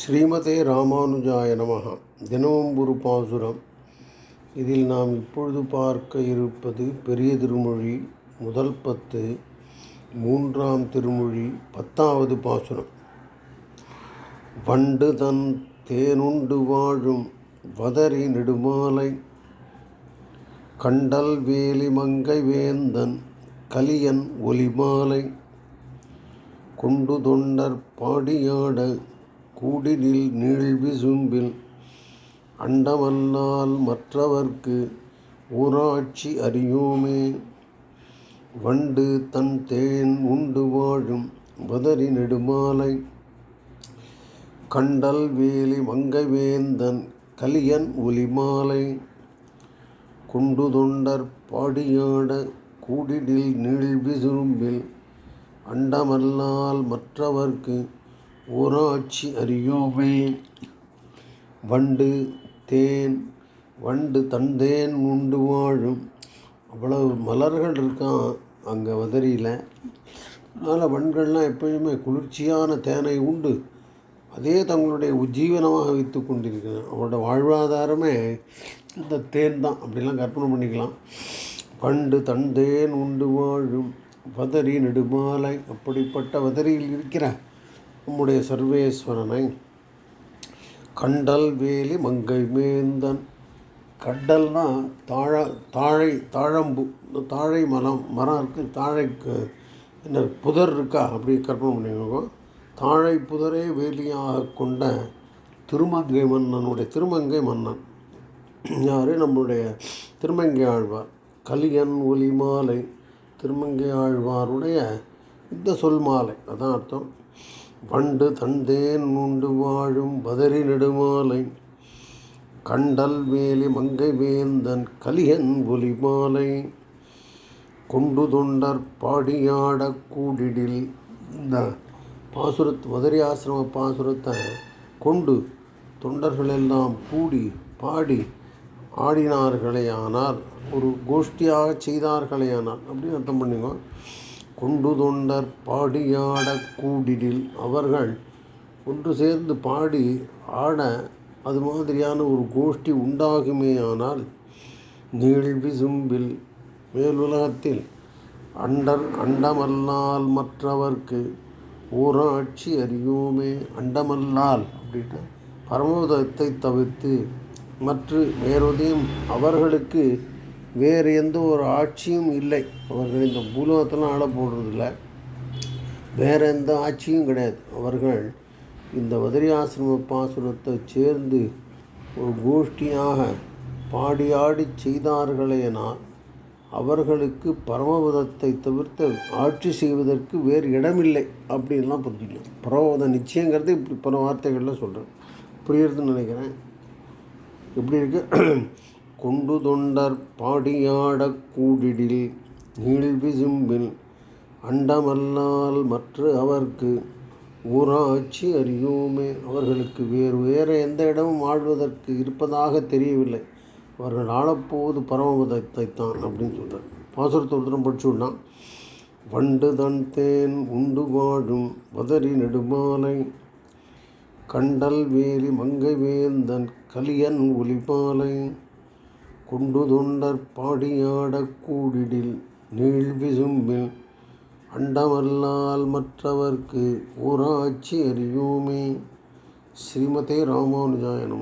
ஸ்ரீமதே ராமானுஜாய நமக தினமும் ஒரு பாசுரம். இதில் நாம் இப்பொழுது பார்க்க இருப்பது பெரிய திருமொழி முதல் பத்து மூன்றாம் திருமொழி பத்தாவது பாசுரம். வண்டு தன் தேனுண்டு வாழும் வதரி நெடுமாலை கண்டல் வேலி மங்கை வேந்தன் கலியன் ஒலிமாலை கொண்டு தொண்டர் பாடியாட கூடினில் நீழ்விசும்பில் அண்டமல்லால் மற்றவர்க்கு ஊராட்சி அறியோமே. வண்டு தன் தேன் உண்டு வாழும் வதறி நெடுமாலை. கண்டல் வேலி மங்கவேந்தன் கலியன் ஒலிமாலை. குண்டு தொண்டர் பாடியாட கூடிடில் நீழ்விசும்பில் அண்டமல்லால் மற்றவர்க்கு ஊராட்சி அறியோமே. வண்டு தேன் வண்டு தந்தேன் உண்டு வாழும். அவ்வளவு மலர்கள் இருக்கான் அங்கே வதறியில் அதனால் வண்கள்லாம் எப்பயுமே குளிர்ச்சியான தேனை உண்டு. அதே தங்களுடைய உஜ்ஜீவனமாக வைத்து கொண்டிருக்கிறேன் அவரோட வாழ்வாதாரமே இந்த தேன் தான். அப்படிலாம் கற்பனை பண்ணிக்கலாம். வண்டு தந்தேன் உண்டு வாழும். வதறி நெடுமாலை. அப்படிப்பட்ட வதரியில் இருக்கிற நம்முடைய சர்வேஸ்வரனை கண்டல் வேலி மங்கை மேந்தன். கடல்னா தாழ தாழை தாழம்பு. இந்த தாழை மரம் மரம் இருக்குது தாழைக்கு என்ன புதர் இருக்கா? அப்படி கற்பனை பண்ணிக்கோங்க. தாழை புதரே வேலியாக கொண்ட திருமங்கை மன்னனுடைய திருமங்கை மன்னன். யார்? நம்மளுடைய திருமங்கை ஆழ்வார். கலியன் ஒலி மாலை திருமங்கை ஆழ்வாருடைய இந்த சொல் மாலை அதான் அர்த்தம். வண்டு தந்தேன் உண்டு வாழும் பதறி நெடுமாலை. கண்டல் வேலி மங்கை வேந்தன் கலியன் ஒலி மாலை கொண்டு தொண்டர் பாடியாட கூடிடில் இந்த பாசுரத் வதரி ஆசிரம பாசுரத்தை கொண்டு தொண்டர்கள் எல்லாம் கூடி பாடி ஆடினார்களே ஆனால் ஒரு கோஷ்டியாக செய்தார்களே ஆனால் அப்படின்னு அர்த்தம் பண்ணிக்கோ. கொண்டு தொண்டர் பாடியாட கூடிடில் அவர்கள் ஒன்று சேர்ந்து பாடி ஆட அது மாதிரியான ஒரு கோஷ்டி உண்டாகுமேயானால் நீழ்விசும்பில் மேலுலகத்தில் அண்டர் அண்டமல்லால் மற்றவர்க்கு ஊராட்சி அறியோமே அண்டமல்லால் அப்படின்னா பரமோதத்தை தவிர்த்து மற்ற வேறொதையும் அவர்களுக்கு வேறு எந்த ஒரு ஆட்சியும் இல்லை. அவர்கள் இந்த பூலோகத்தெல்லாம் ஆள போடுறதில்ல. வேறு எந்த ஆட்சியும் கிடையாது. அவர்கள் இந்த வதிரி ஆசிரம பாசுரத்தை சேர்ந்து ஒரு கோஷ்டியாக பாடியாடி செய்தார்களேனால் அவர்களுக்கு பரமபதத்தை தவிர்த்து ஆட்சி செய்வதற்கு வேறு இடமில்லை அப்படின்லாம் புரிஞ்சுக்கலாம். பரமபதம் நிச்சயங்கிறது இப்படி பல வார்த்தைகளில் சொல்கிறேன் புரியுறதுன்னு நினைக்கிறேன். எப்படி இருக்குது கொண்டு தொண்டர் பாடியாடக் கூடிடில் நீழ்விசும்பில் அண்டமல்லால் மற்ற அவர்க்கு ஊராட்சி அறியோமே. அவர்களுக்கு வேறு வேறு எந்த இடமும் ஆழ்வதற்கு இருப்பதாக தெரியவில்லை. அவர்கள் ஆளப்போவது பரமபதத்தை தான் அப்படின்னு சொல்கிறார் பாசுரத்தை ஒருத்தரம் வண்டு தன் தேன் உண்டு வாழும் வதறி நெடுமாலை கண்டல் வேலி மங்கை வேந்தன் கலியன் ஒளிபாலை கொண்டு தொண்டர் பாடியாட கூடிடில் நீழ்விசும்பில் அண்டமல்லால் மற்றவர்க்கு ஊராட்சி அறியோமே. ஸ்ரீமதே ராமானுஜாயனம்